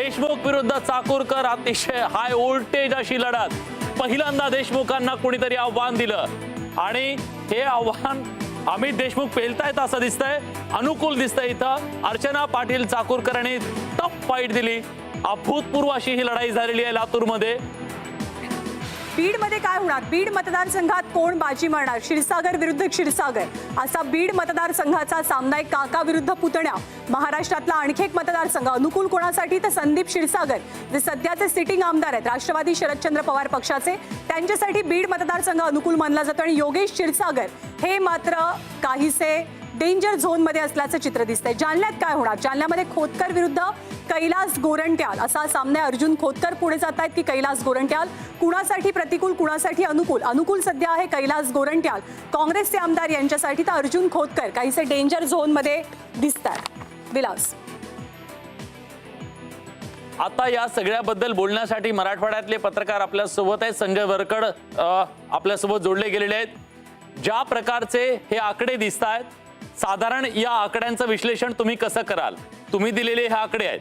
देशमुख विरुद्ध चाकूरकर अतिशय हाय वोल्टेज अशी लढत. पहिल्यांदा देशमुखांना कोणीतरी आव्हान दिलं. आणि हे आव्हान अमित देशमुख पेलतायत असं दिसतंय. अनुकूल दिसतंय इथं. अर्चना पाटील चाकूरकरांनी टप फाईट दिली. अभूतपूर्व अशी ही लढाई झालेली आहे लातूरमध्ये. बीडमध्ये काय होणार? बीड मतदारसंघात कोण बाजी मारणार? क्षीरसागर विरुद्ध क्षीरसागर. असा बीड मतदारसंघाचा सामना एक काका विरुद्ध पुतण्या. महाराष्ट्रातला आणखी एक मतदारसंघ. अनुकूल कोणासाठी? तर संदीप क्षीरसागर. जे सध्याचे सिटिंग आमदार आहेत राष्ट्रवादी शरदचंद्र पवार पक्षाचे त्यांच्यासाठी बीड मतदारसंघ अनुकूल मानला जातो. आणि योगेश क्षीरसागर हे मात्र काहीसे डेंजर झोनमध्ये असल्याचं चित्र दिसतंय. जालन्यात काय होणार? जालन्यामध्ये खोतकर विरुद्ध कैलास गोरंट्याल. असा सामना अर्जुन खोतकर पुढे जात आहेत की कैलास गोरंट्याल कुणासाठी प्रतिकूल कुणासाठी अनुकूल? अनुकूल सध्या आहे कैलास गोरंट्याल. काँग्रेसचे आमदार यांच्यासाठी तर अर्जुन खोतकर काहीसे डेंजर झोनमध्ये दिसत आहेत विलास. आता या सगळ्याबद्दल बोलण्यासाठी मराठवाड्यातले पत्रकार आपल्यासोबत आहेत. संजय वरकड आपल्यासोबत जोडले गेलेले आहेत. ज्या प्रकारचे हे आकडे दिसत आहेत साधारण या आकड्यांचं विश्लेषण तुम्ही कसं कराल? तुम्ही दिलेले हे आकडे आहेत.